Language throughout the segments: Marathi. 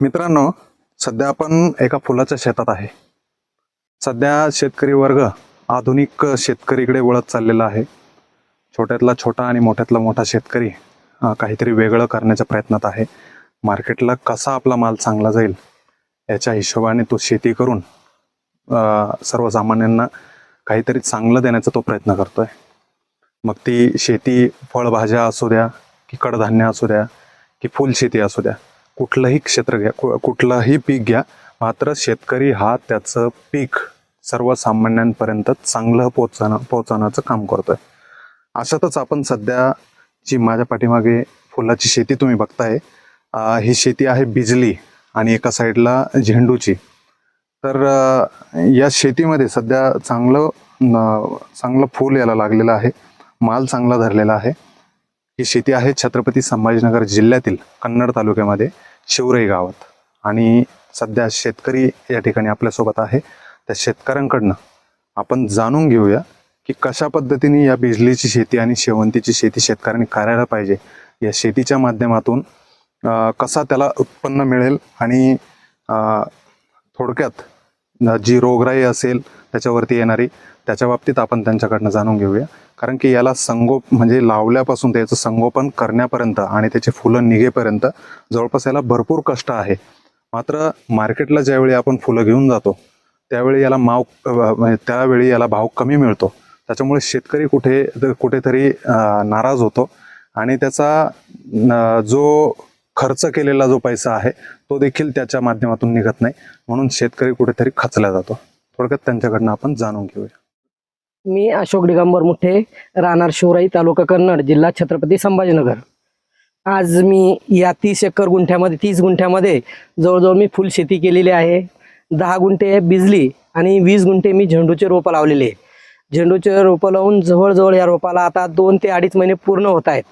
मित्रांनो सध्या आपण एका फुलाच्या शेतात आहे. सध्या शेतकरी वर्ग आधुनिक शेतकरीकडे वळत चाललेला आहे. छोट्यातला छोटा आणि मोठ्यातला मोठा शेतकरी काहीतरी वेगळं करण्याच्या प्रयत्नात आहे. मार्केटला कसा आपला माल चांगला जाईल याच्या हिशोबाने तो शेती करून सर्वसामान्यांना काहीतरी चांगलं देण्याचा तो प्रयत्न करतोय. मग ती शेती फळभाज्या असू द्या की कडधान्य असू द्या की फुलशेती असू द्या कुठलंही क्षेत्र घ्या कु- कुठलंही पीक घ्या मात्र शेतकरी हा त्याचं पीक सर्वसामान्यांपर्यंत चांगलं पोचणं पोचवण्याचं काम करतोय. अशातच आपण सध्या जी माझ्या पाठीमागे फुलाची शेती तुम्ही बघताय ही शेती आहे बिजली आणि एका साईडला झेंडूची. तर या शेतीमध्ये सध्या चांगलं न- चांगलं फूल याला लागलेलं आहे माल चांगला धरलेला आहे. ही शेती आहे छत्रपती संभाजीनगर जिल्ह्यातील कन्नड तालुक्यामध्ये. शिवराई गावात. आणि सध्या शेतकरी या ठिकाणी आपल्यासोबत आहे. त्या शेतकऱ्यांकडनं आपण जाणून घेऊया की कशा पद्धतीने या बिजलीची शेती आणि शेवंतीची शेती शेतकऱ्यांनी करायला पाहिजे. या शेतीच्या माध्यमातून कसा त्याला उत्पन्न मिळेल आणि थोडक्यात जी रोगराई असेल त्याच्यावरती येणारी त्याच्या बाबतीत आपण त्यांच्याकडनं जाणून घेऊया. कारण की याला संगोप म्हणजे लावल्यापासून त्याचं संगोपन करण्यापर्यंत आणि त्याचे फुलं निघेपर्यंत जवळपास याला भरपूर कष्ट आहे. मात्र मार्केटला ज्यावेळी आपण फुलं घेऊन जातो त्यावेळी याला माव त्यावेळी याला भाव कमी मिळतो. त्याच्यामुळे शेतकरी कुठे कुठेतरी नाराज होतो आणि त्याचा जो खर्च केलेला जो पैसा आहे तो देखील त्याच्या माध्यमातून निघत नाही. म्हणून शेतकरी कुठेतरी खचला जातो. थोडक्यात त्यांच्याकडनं आपण जाणून घेऊया. मी अशोक दिगंबर मुठे राहणार शिवराई तालुका कन्नड जिल्हा छत्रपती संभाजीनगर. आज मी या तीस एकर गुंठ्यामध्ये तीस गुंठ्यामध्ये जवळजवळ मी फुल शेती केलेली आहे. दहा गुंठे बिजली आणि वीस गुंठे मी झेंडूचे रोपं लावलेले आहे. झेंडूचे रोपं लावून जवळजवळ या रोपाला आता दोन ते अडीच महिने पूर्ण होत आहेत.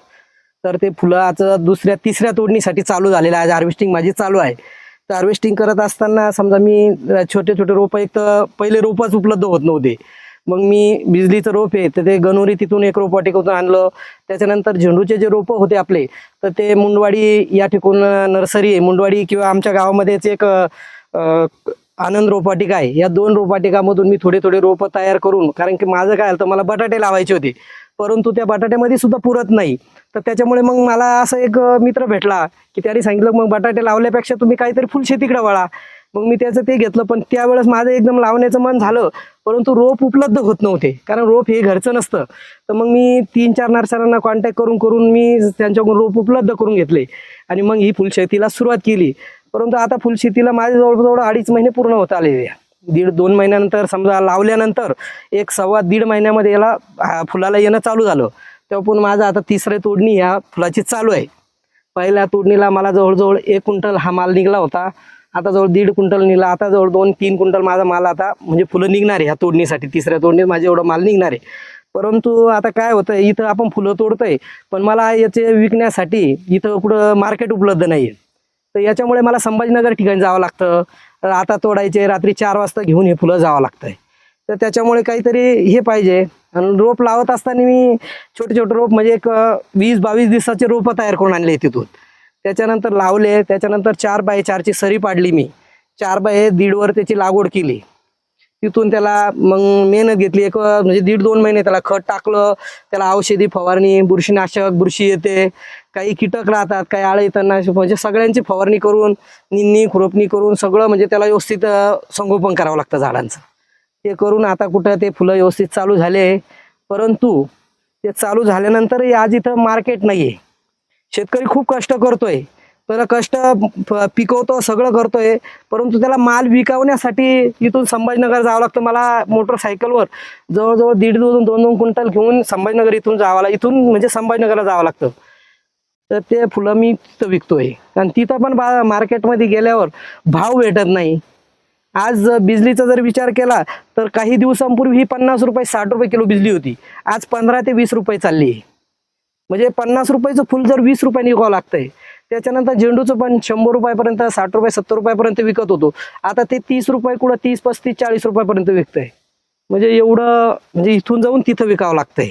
तर ते फुलाचं दुसऱ्या तिसऱ्या तोडणीसाठी चालू झालेलं आहे. हार्वेस्टिंग माझी चालू आहे. तर हार्वेस्टिंग करत असताना समजा मी छोटे छोटे रोपं एक तर पहिले रोपच उपलब्ध होत नव्हते. मग मी बिजलीचं रोप आहे तर ते गणोरी तिथून एक रोप आणलं. त्याच्यानंतर झेंडूचे जे रोपं होते आपले तर ते मुंडवाडी या ठिकाण नर्सरी आहे. मुंडवाडी किंवा आमच्या गावामध्येच एक आनंद रोपवाटिका आहे. या दोन रोपवाटिकामधून मी थोडे थोडे रोपं तयार करून कारण की माझं काय आलं तर मला बटाटे लावायचे होते. परंतु त्या बटाट्यामध्ये सुद्धा पुरत नाही. तर त्याच्यामुळे मग मला असं एक मित्र भेटला की त्याने सांगितलं मग बटाटे लावल्यापेक्षा तुम्ही काहीतरी फुलशेतीकडे वळा. मग मी त्याचं ते घेतलं पण त्यावेळेस माझं एकदम लावण्याचं मन झालं परंतु रोप उपलब्ध होत नव्हते कारण रोप हे घरचं नसतं. तर मग मी तीन चार नर्सरांना कॉन्टॅक्ट करून करून मी त्यांच्याकडून रोप उपलब्ध करून घेतले. आणि मग ही फुलशेतीला सुरुवात केली. परंतु आता फुलशेतीला माझे जवळजवळ अडीच महिने पूर्ण होत आलेले दीड दोन महिन्यानंतर समजा लावल्यानंतर एक सव्वा दीड महिन्यामध्ये याला फुलाला येणं चालू झालं. तेव्हा पण माझं आता तिसरी तोडणी ह्या फुलाची चालू आहे. पहिल्या तोडणीला मला जवळजवळ एक क्विंटल हा माल निघाला होता. आता जवळ दीड क्विंटल निघला आता जवळ दोन तीन क्विंटल माझा माल आता म्हणजे फुलं निघणार आहे ह्या तोडणीसाठी तिसऱ्या तोडणीत माझे एवढं माल निघणार आहे. परंतु आता काय होतं इथं आपण फुलं तोडतोय पण मला याचे विकण्यासाठी इथं कुठं मार्केट उपलब्ध नाही आहे तर याच्यामुळे मला संभाजीनगर ठिकाणी जावं लागतं. आता तोडायचे रात्री चार वाजता घेऊन हे फुलं जावं लागतंय. तर त्याच्यामुळे काहीतरी हे पाहिजे. आणि रोप लावत असताना मी छोटे छोटे रोप म्हणजे एक वीस बावीस दिवसाचे रोपं तयार करून आणले तिथून. त्याच्यानंतर लावले त्याच्यानंतर चार बाय चारची सरी पाडली मी. चार बाय दीडवर त्याची लागवड केली. तिथून त्याला मग मेहनत घेतली. एक म्हणजे दीड दोन महिने त्याला खत टाकलं. त्याला औषधी फवारणी बुरशीनाशक बुरशी येते. काही कीटक राहतात काही आळे येताना म्हणजे सगळ्यांची फवारणी करून निंदणी खुरपणी करून सगळं म्हणजे त्याला व्यवस्थित संगोपन करावं लागतं झाडांचं. ते करून आता कुठं ते फुलं व्यवस्थित चालू झाले. परंतु ते चालू झाल्यानंतरही आज इथं मार्केट नाही आहे शेतकरी खूप कष्ट करतोय. त्याला कष्ट पिकवतो सगळं करतोय. परंतु त्याला माल विकवण्यासाठी इथून संभाजीनगर जावं लागतं. मला मोटरसायकलवर जवळजवळ दीड दोन दोन दोन क्विंटल घेऊन संभाजीनगर इथून जावं लाग इथून म्हणजे संभाजीनगरला जावं लागतं. तर ते फुलं मी तिथं विकतोय. आणि तिथं पण बा मार्केटमध्ये गेल्यावर भाव भेटत नाही. आज बिजलीचा जर विचार केला तर काही दिवसांपूर्वी ही पन्नास रुपये साठ रुपये किलो बिजली होती. आज पंधरा ते वीस रुपये चालली. आहे म्हणजे पन्नास रुपयाचं फुल जर वीस रुपयाने विकावं लागतंय त्याच्यानंतर झेंडूचं पण शंभर रुपयापर्यंत साठ रुपये सत्तर रुपयापर्यंत विकत होतो. आता ते तीस रुपये कुठं तीस पस्तीस चाळीस रुपयापर्यंत विकतंय. म्हणजे एवढं म्हणजे इथून जाऊन तिथं विकावं लागतंय.